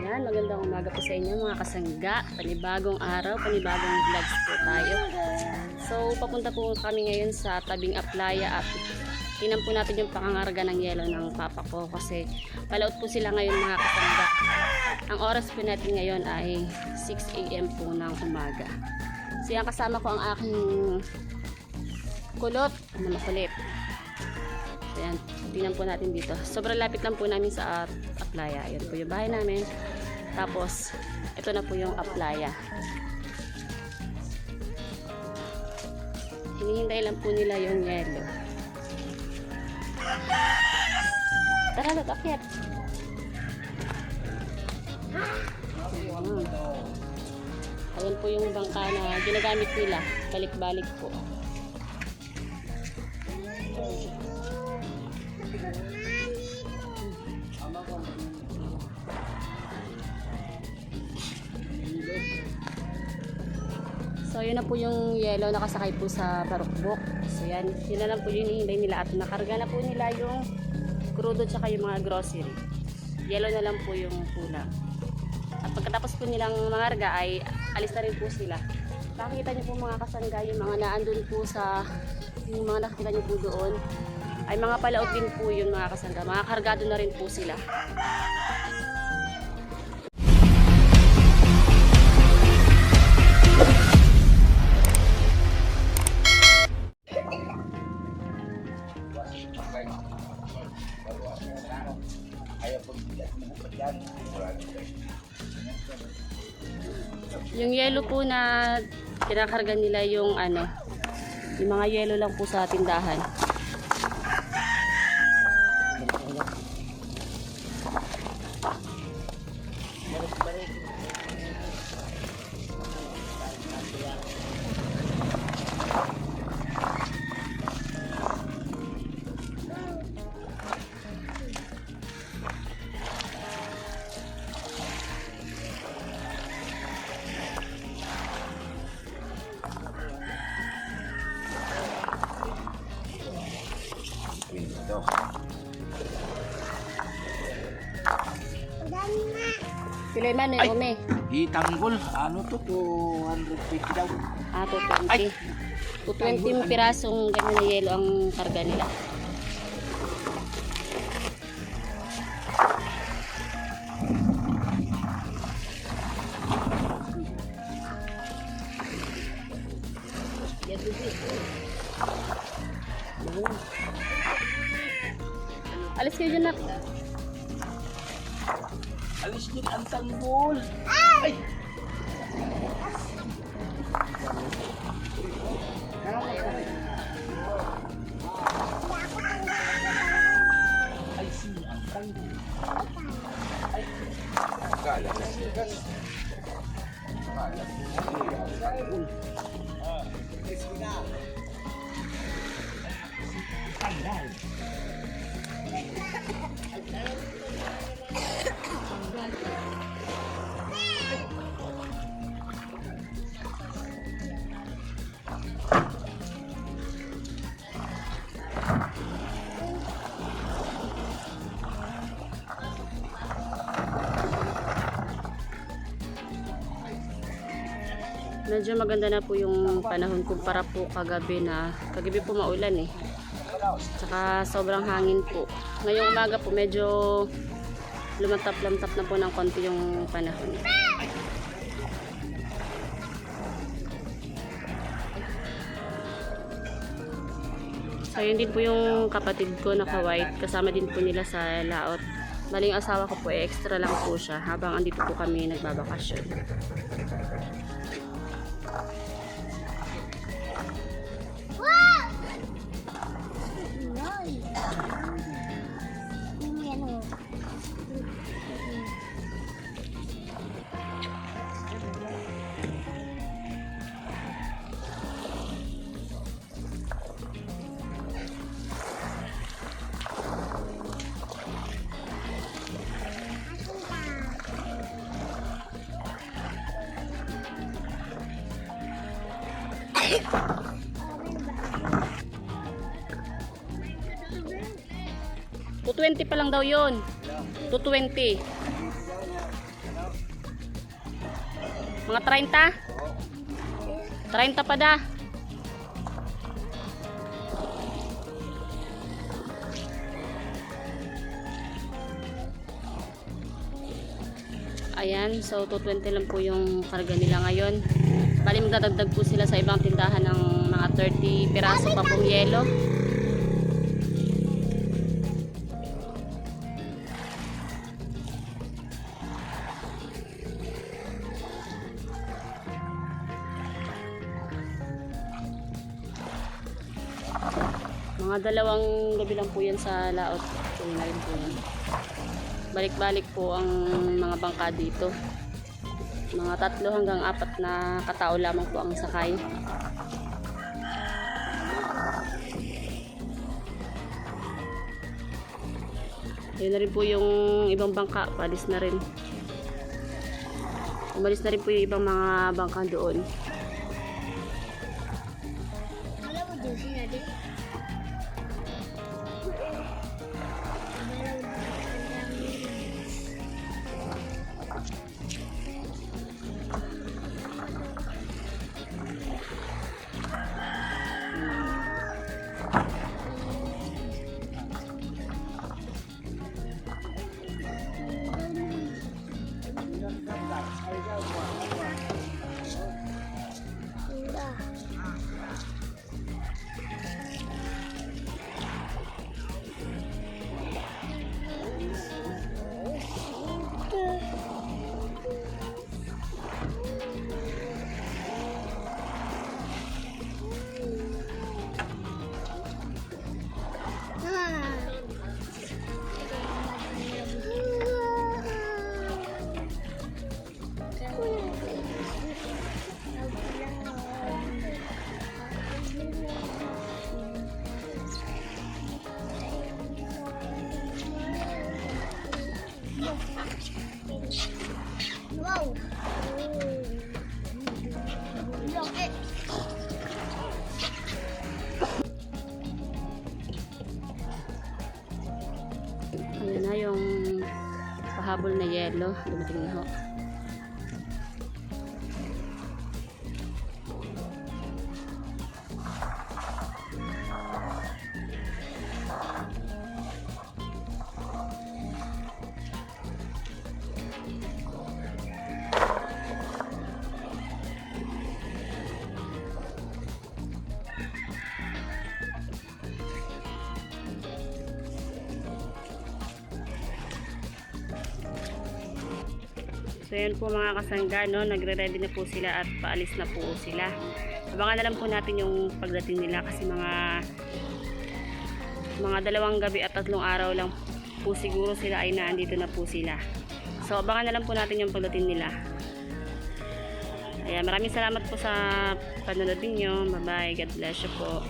Ayan, magandang umaga po sa inyo mga kasangga. Panibagong araw, panibagong vlogs po tayo. So, papunta po kami ngayon sa tabing Aplaya at tinan po natin yung pangangarga ng yelo ng papa ko kasi palaot po sila ngayon mga kasangga. Ang oras po natin ngayon ay 6 a.m. po ng umaga. So, yan kasama ko ang aking kulot na makulit. So, yan. Tingnan po natin dito. Sobrang lapit lang po namin sa uh, Aplaya. Yan po yung bahay namin. Tapos, ito na po yung Aplaya. Hinihintay lang po nila yung yellow. Tara, lot, akyat. Ayan. Ayan po yung bangka na ginagamit nila. Balik-balik po. So, yun na po yung yellow nakasakay po sa barukbok. So, yan. Yun na lang po yung hinihintay nila at nakarga na po nila yung crudo tsaka yung mga grocery. Yellow na lang po yung kulang. At pagkatapos po nilang mangarga ay alis na rin po sila. Nakikita niyo po mga kasangga yung mga naandun po sa yung mga nakikita niyo po doon ay mga palaot din po yun mga kasangga. Mga kargado na rin po sila. Yung yellow po na kinakarga nila yung ano, yung mga yellow lang po sa tindahan. Pilay man eh, Ome. Itanggol, ano to, 250 daw. Ah, 220. 220 pirasong ganyan na yelo ang karga nila. Alis kayo dyan na. Alis din ang tanggol. Ay! Ay, si ang tanggol. Ay, akala na siya. Akala na siya ang tanggol. Medyo maganda na po yung panahon kumpara po kagabi na kagabi po maulan eh. Tsaka sobrang hangin po. Ngayong umaga po medyo lumatap-lamtap na po ng konti yung panahon. So yun din po yung kapatid ko na ka-white. Kasama din po nila sa laot. Bali yung asawa ko po eh, extra lang po siya habang andito po kami nagbabakasyon. To 20 pa lang daw yun. To 20. Mga 30? 30 pa da. Ayan, so 220 lang po yung karga nila ngayon. Bali magdadagdag po sila sa ibang tindahan ng mga 30 piraso pa pong yelo. Mga dalawang gabi lang po yan sa laot. So, na po. Balik-balik po ang mga bangka dito. Mga tatlo hanggang apat na katao lamang po ang sakay. Yun na rin po yung ibang bangka. Palis na rin. Umalis na rin po yung ibang mga bangka doon. Wow! Na yung pahabol na yelo. Dumating na ho. So yun po mga kasangga, no? nagre-ready na po sila at paalis na po sila. Abangan na lang po natin yung pagdating nila kasi mga mga dalawang gabi at tatlong araw lang po siguro sila ay naandito na po sila. So abangan na lang po natin yung pagdating nila. Ayan, maraming salamat po sa panonood ninyo. Bye bye. God bless you po.